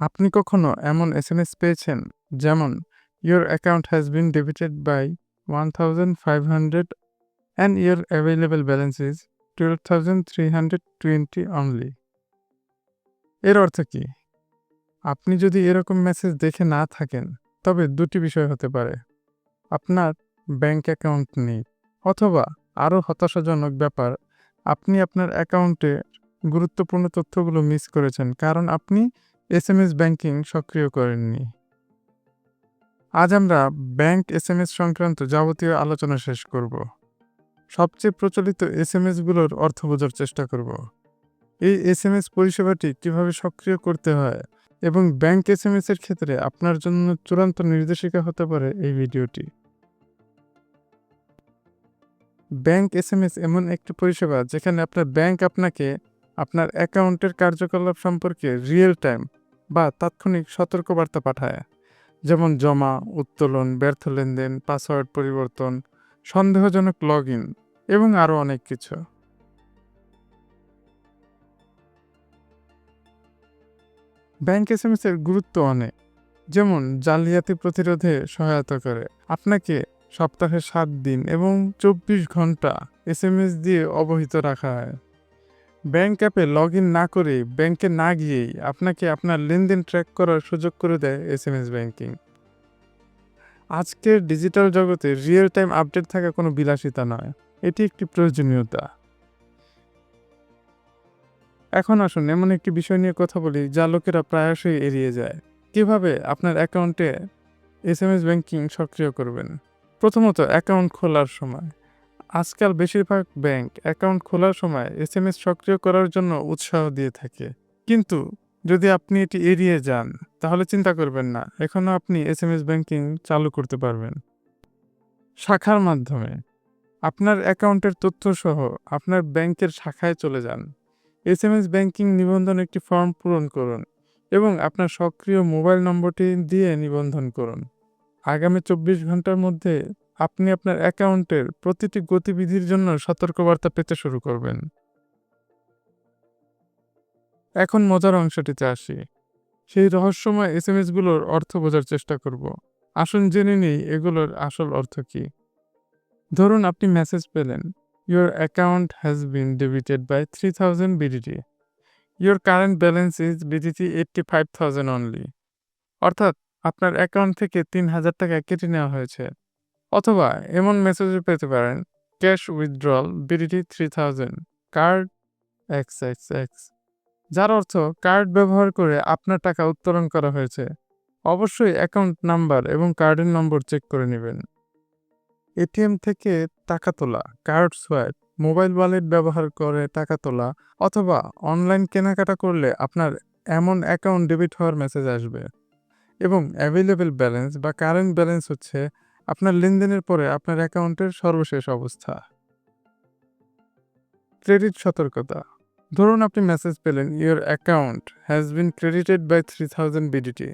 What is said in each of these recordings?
আপনি কখনো এমন এস এম এস পেয়েছেন যেমন your account has been debited by one thousand five hundred and your available balance is twelve thousand three hundred twenty only এর অর্থ কি? আপনি যদি এরকম মেসেজ দেখে না থাকেন, তবে দুটি বিষয় হতে পারে। আপনার ব্যাংক অ্যাকাউন্ট নেই, অথবা আরও হতাশাজনক ব্যাপার, আপনি আপনার অ্যাকাউন্টে গুরুত্বপূর্ণ তথ্যগুলো মিস করেছেন, কারণ আপনি এসএমএস ব্যাংকিং সক্রিয় করেননি। আজ আমরা ব্যাংক এসএমএস সংক্রান্ত যাবতীয় আলোচনা শেষ করব। সবচেয়ে প্রচলিত এসএমএসগুলোর অর্থ বোঝার চেষ্টা করব। এই এসএমএস পরিষেবাটি কীভাবে সক্রিয় করতে হয় এবং ব্যাংক এসএমএস এর ক্ষেত্রে আপনার জন্য চূড়ান্ত নির্দেশিকা হতে পারে এই ভিডিওটি। ব্যাংক এসএমএস এমন একটি পরিষেবা যেখানে আপনার ব্যাংক আপনাকে আপনার অ্যাকাউন্টের কার্যকলাপ সম্পর্কে রিয়েল টাইম বা তাৎক্ষণিক সতর্কবার্তা পাঠায়, যেমন জমা, উত্তোলন, ব্যর্থ লেনদেন, পাসওয়ার্ড পরিবর্তন, সন্দেহজনক লগ ইন এবং আরও অনেক কিছু। ব্যাংক এসএমএস এর গুরুত্ব অনেক, যেমন জালিয়াতি প্রতিরোধে সহায়তা করে। আপনাকে সপ্তাহে সাত দিন এবং চব্বিশ ঘণ্টা এসএমএস দিয়ে অবহিত রাখা হয়। ব্যাংক অ্যাপে লগ ইন না করে ব্যাংকে না গিয়েই আপনাকে আপনার লেনদেন ট্র্যাক করার সুযোগ করে দেয় এস এম এস ব্যাংকিং। আজকের ডিজিটাল জগতে রিয়েল টাইম আপডেট থাকা কোনো বিলাসিতা নয়, এটি একটি প্রয়োজনীয়তা। এখন আসুন এমন একটি বিষয় নিয়ে কথা বলি যা লোকেরা প্রায়শই এড়িয়ে যায়। কীভাবে আপনার অ্যাকাউন্টে এস এম এস ব্যাংকিং সক্রিয় করবেন? প্রথমত অ্যাকাউন্ট খোলার সময়। আজকাল বেশিরভাগ ব্যাংক অ্যাকাউন্ট খোলার সময় এস এম এস সক্রিয় করার জন্য উৎসাহ দিয়ে থাকে। কিন্তু যদি আপনি এটি এড়িয়ে যান, তাহলে চিন্তা করবেন না, এখনও আপনি এস এম এস ব্যাংকিং চালু করতে পারবেন। শাখার মাধ্যমে আপনার অ্যাকাউন্টের তথ্য সহ আপনার ব্যাংকের শাখায় চলে যান। এস এম এস ব্যাংকিং নিবন্ধন একটি ফর্ম পূরণ করুন এবং আপনার সক্রিয় মোবাইল নম্বরটি দিয়ে নিবন্ধন করুন। আগামী চব্বিশ ঘণ্টার মধ্যে আপনি আপনার অ্যাকাউন্টের প্রতিটি গতিবিধির জন্য সতর্কবার্তা পেতে শুরু করবেন। এখন মজার অংশটিতে আসি। সেই রহস্যময় এস এম এসগুলোর অর্থ বোঝার চেষ্টা করব। আসুন জেনে নিই এগুলোর আসল অর্থ কী। ধরুন আপনি মেসেজ পেলেন your account has been debited by three thousand BDT your current balance is BDT eighty five thousand only অর্থাৎ আপনার অ্যাকাউন্ট থেকে তিন হাজার টাকা কেটে নেওয়া হয়েছে। অথবা এমন মেসেজও পেতে পারেন cash withdrawal BDT three thousand card X X X যার অর্থ কার্ড ব্যবহার করে আপনার টাকা উত্তোলন করা হয়েছে। অবশ্যই অ্যাকাউন্ট নাম্বার এবং কার্ডের নম্বর চেক করে নেবেন। এটিএম থেকে টাকা তোলা কার্ড সোয়াইপ মোবাইল ওয়ালেট ব্যবহার করে টাকা তোলা, অথবা অনলাইন কেনাকাটা করলে আপনার এমন অ্যাকাউন্ট ডেবিট হওয়ার মেসেজ আসবে। এবং অ্যাভেলেবেল ব্যালেন্স বা কারেন্ট ব্যালেন্স হচ্ছে আপনার লেনদেনের পরে আপনার অ্যাকাউন্টের সর্বশেষ অবস্থা। ক্রেডিট সতর্কতা। ধরুন আপনি মেসেজ পেলেন your account has been credited by three thousand BDT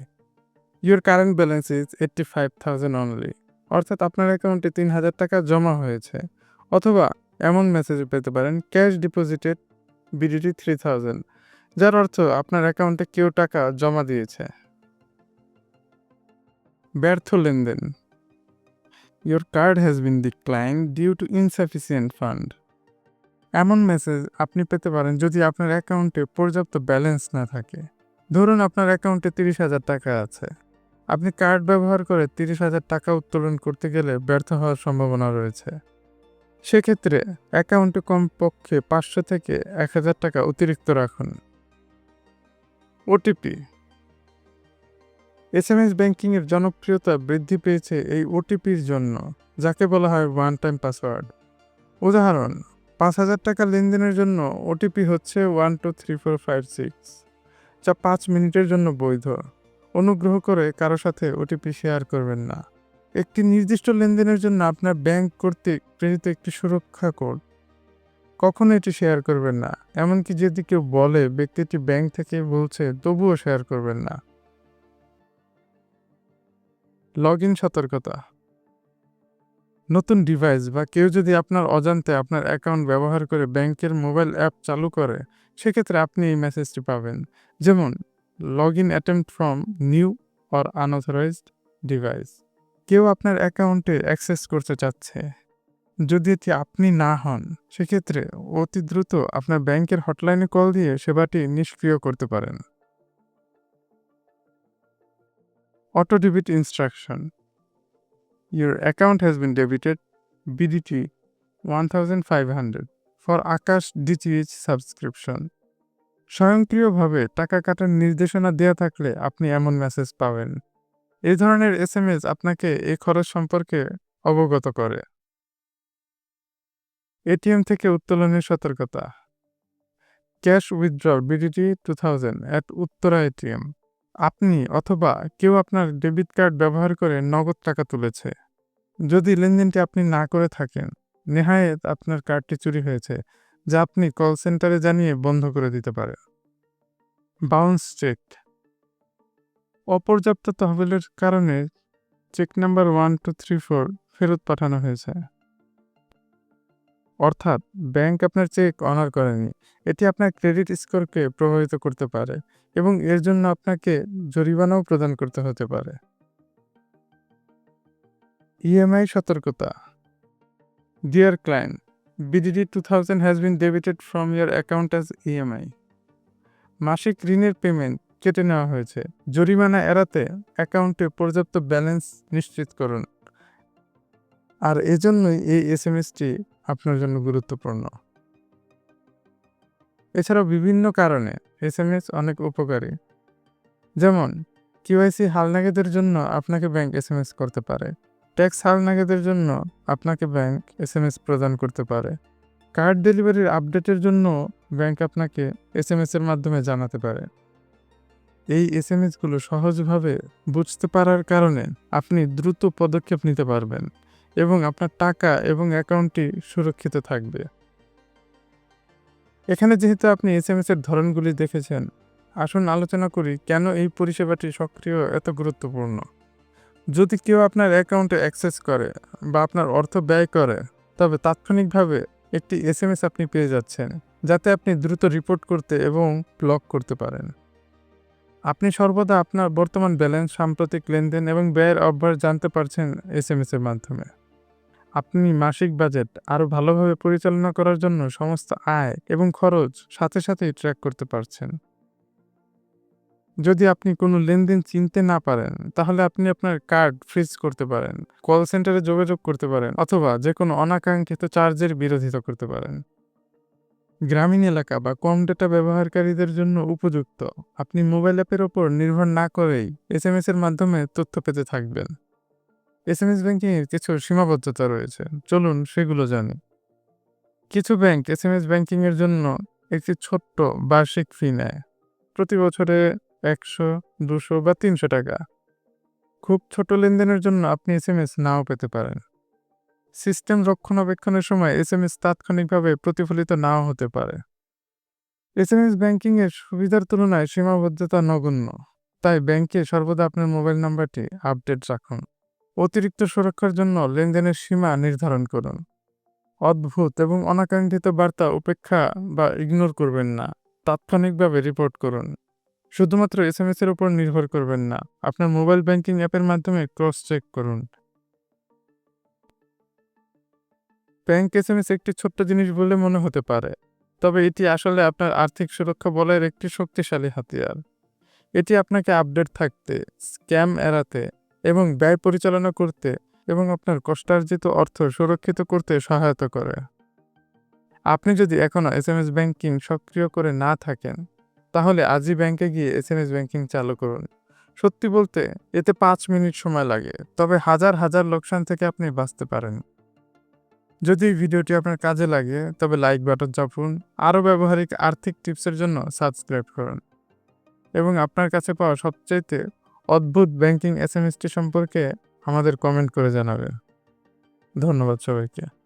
your current balance is eighty five thousand only অর্থাৎ আপনার অ্যাকাউন্টে তিন হাজার টাকা জমা হয়েছে। অথবা এমন মেসেজ পেতে পারেন cash deposited BDT three thousand যার অর্থ আপনার অ্যাকাউন্টে কেউ টাকা জমা দিয়েছে। ব্যর্থ লেনদেন। Your card has been decline due to insufficient fund এমন মেসেজ আপনি পেতে পারেন যদি আপনার অ্যাকাউন্টে পর্যাপ্ত ব্যালেন্স না থাকে। ধরুন আপনার অ্যাকাউন্টে তিরিশ হাজার টাকা আছে। আপনি কার্ড ব্যবহার করে তিরিশ হাজার টাকা উত্তোলন করতে গেলে ব্যর্থ হওয়ার সম্ভাবনা রয়েছে। সেক্ষেত্রে অ্যাকাউন্টে কমপক্ষে পাঁচশো থেকে এক হাজার টাকা অতিরিক্ত রাখুন। ওটিপি এসএমএস ব্যাংকিংয়ের জনপ্রিয়তা বৃদ্ধি পেয়েছে এই ওটিপির জন্য, যাকে বলা হয় ওয়ান টাইম পাসওয়ার্ড। উদাহরণ, পাঁচ হাজার টাকা লেনদেনের জন্য ওটিপি হচ্ছে one two three four five six, যা পাঁচ মিনিটের জন্য বৈধ। অনুগ্রহ করে কারও সাথে ওটিপি শেয়ার করবেন না। একটি নির্দিষ্ট লেনদেনের জন্য আপনার ব্যাংক কর্তৃক প্রেরিত একটি সুরক্ষা কোড। কখনো এটি শেয়ার করবেন না, এমনকি যদি কেউ বলে ব্যক্তিটি ব্যাংক থেকে বলছে, তবুও শেয়ার করবেন না। লগ ইন সতর্কতা। নতুন ডিভাইস বা কেউ যদি আপনার অজান্তে আপনার অ্যাকাউন্ট ব্যবহার করে ব্যাংকের মোবাইল অ্যাপ চালু করে, সেক্ষেত্রে আপনি এই মেসেজটি পাবেন। যেমন log in attempt from new or unauthorised device কেউ আপনার অ্যাকাউন্টে অ্যাক্সেস করতে চাচ্ছে। যদি এটি আপনি না হন, সেক্ষেত্রে অতি দ্রুত আপনার ব্যাংকের হটলাইনে কল দিয়ে সেবাটি নিষ্ক্রিয় করতে পারেন। Auto debit instruction. Your account has been debited BDT 1500 for Akash DTH subscription. স্বয়ংক্রিয়ভাবে টাকা কাটার নির্দেশনা দেওয়া থাকলে আপনি এমন মেসেজ পাবেন। এই ধরনের এসএমএস আপনাকে এই খরচ সম্পর্কে অবগত করে। এটিএম থেকে উত্তোলনের সতর্কতা। Cash withdraw BDT two thousand at Uttara ATM আপনি অথবা কেউ আপনার ডেবিট কার্ড ব্যবহার করে নগদ টাকা তুলেছে। যদি লেনদেনটি আপনি না করে থাকেন, নেহায়েত আপনার কার্ডটি চুরি হয়েছে, যা আপনি কল সেন্টারে জানিয়ে বন্ধ করে দিতে পারেন। Bounce cheque. অপর্যাপ্ত তহবিলের কারণে cheque number one, two, three, four ফেরত পাঠানো হয়েছে। অর্থাৎ ব্যাংক আপনার চেক অনার করেনি। এটি আপনার ক্রেডিট স্কোরকে প্রভাবিত করতে পারে এবং এর জন্য আপনাকে জরিমানাও প্রদান করতে হতে পারে। ইএমআই সতর্কতা। Dear client BDT two thousand has been debited from your account as EMI মাসিক ঋণের পেমেন্ট কেটে নেওয়া হয়েছে। জরিমানা এড়াতে অ্যাকাউন্টে পর্যাপ্ত ব্যালেন্স নিশ্চিত করুন। আর এজন্যই এই এস এম এসটি আপনার জন্য গুরুত্বপূর্ণ। এছাড়াও বিভিন্ন কারণে এস এম এস অনেক উপকারী। যেমন কিউআইসি হালনাগেদের জন্য আপনাকে ব্যাংক এস এম এস করতে পারে। ট্যাক্স হালনাগেদের জন্য আপনাকে ব্যাংক এস এম প্রদান করতে পারে। কার্ড ডেলিভারির আপডেটের জন্য ব্যাংক আপনাকে এস এম এর মাধ্যমে জানাতে পারে। এই এস এম এসগুলো সহজভাবে বুঝতে পারার কারণে আপনি দ্রুত পদক্ষেপ নিতে পারবেন। এবং আপনার টাকা এবং অ্যাকাউন্টটি সুরক্ষিত থাকবে। এখানে যেহেতু আপনি এস এম এর ধরনগুলি দেখেছেন, আসুন আলোচনা করি কেন এই পরিষেবাটি সক্রিয় এত গুরুত্বপূর্ণ। যদি কেউ আপনার অ্যাকাউন্টে অ্যাক্সেস করে বা আপনার অর্থ ব্যয় করে, তবে তাৎক্ষণিকভাবে একটি এস এম এস আপনি পেয়ে যাচ্ছেন, যাতে আপনি দ্রুত রিপোর্ট করতে এবং ব্লক করতে পারেন। আপনি সর্বদা আপনার বর্তমান ব্যালেন্স, সাম্প্রতিক লেনদেন এবং ব্যয়ের অভ্যাস জানতে পারছেন এস এম এর মাধ্যমে। আপনি মাসিক বাজেট আরও ভালোভাবে পরিচালনা করার জন্য সমস্ত আয় এবং খরচ সাথে সাথেই ট্র্যাক করতে পারছেন। যদি আপনি কোনো লেনদেন চিনতে না পারেন, তাহলে আপনি আপনার কার্ড ফ্রিজ করতে পারেন কল সেন্টারে যোগাযোগ করতে পারেন, অথবা যে কোনো অনাকাঙ্ক্ষিত চার্জের বিরোধিতা করতে পারেন। গ্রামীণ এলাকা বা কম ডেটা ব্যবহারকারীদের জন্য উপযুক্ত। আপনি মোবাইল অ্যাপের ওপর নির্ভর না করেই এস এর মাধ্যমে তথ্য পেতে থাকবেন। এস এম এস ব্যাংকিংয়ের কিছু সীমাবদ্ধতা রয়েছে। চলুন সেগুলো জানি। কিছু ব্যাংক এস এম এস ব্যাংকিংয়ের জন্য একটি ছোট্ট বার্ষিক ফি নেয়। প্রতি বছরে একশো, দুশো বা তিনশো টাকা। খুব ছোট লেনদেনের জন্য আপনি এস এম এস নাও পেতে পারেন। সিস্টেম রক্ষণাবেক্ষণের সময় এস এম এস তাৎক্ষণিকভাবে প্রতিফলিত নাও হতে পারে। এস এম এস ব্যাংকিংয়ের সুবিধার তুলনায় সীমাবদ্ধতা নগণ্য। তাই ব্যাংকে সর্বদা আপনার মোবাইল নাম্বারটি আপডেট রাখুন। অতিরিক্ত সুরক্ষার জন্য লেনদেনের সীমা নির্ধারণ করুন। অদ্ভুত এবং অনাকাঙ্ক্ষিত বার্তা উপেক্ষা বা ইগনোর করবেন না। তাৎক্ষণিকভাবে রিপোর্ট করুন। শুধুমাত্র এস এম এর উপর নির্ভর করবেন না, আপনার মোবাইল ব্যাংকিং অ্যাপের মাধ্যমে ক্রস চেক করুন। ব্যাংক এস এম এস একটি ছোট্ট জিনিস বলে মনে হতে পারে, তবে এটি আসলে আপনার আর্থিক সুরক্ষা বলয়ের একটি শক্তিশালী হাতিয়ার। এটি আপনাকে আপডেট থাকতে স্ক্যাম এড়াতে এবং ব্যয় পরিচালনা করতে এবং আপনার কষ্টার্জিত অর্থ সুরক্ষিত করতে সহায়তা করে। আপনি যদি এখনও এস এম এস ব্যাংকিং সক্রিয় করে না থাকেন, তাহলে আজই ব্যাংকে গিয়ে এস এম এস ব্যাংকিং চালু করুন। সত্যি বলতে, এতে পাঁচ মিনিট সময় লাগে, তবে হাজার হাজার লোকসান থেকে আপনি বাঁচতে পারেন। যদি ভিডিওটি আপনার কাজে লাগে, তবে লাইক বাটন চাপুন, আরও ব্যবহারিক আর্থিক টিপসের জন্য সাবস্ক্রাইব করুন। এবং আপনার কাছে পাওয়া সবচাইতে অদ্ভুত ব্যাংকিং এস এম এসটি সম্পর্কে আমাদের কমেন্ট করে জানাবেন। ধন্যবাদ সবাইকে।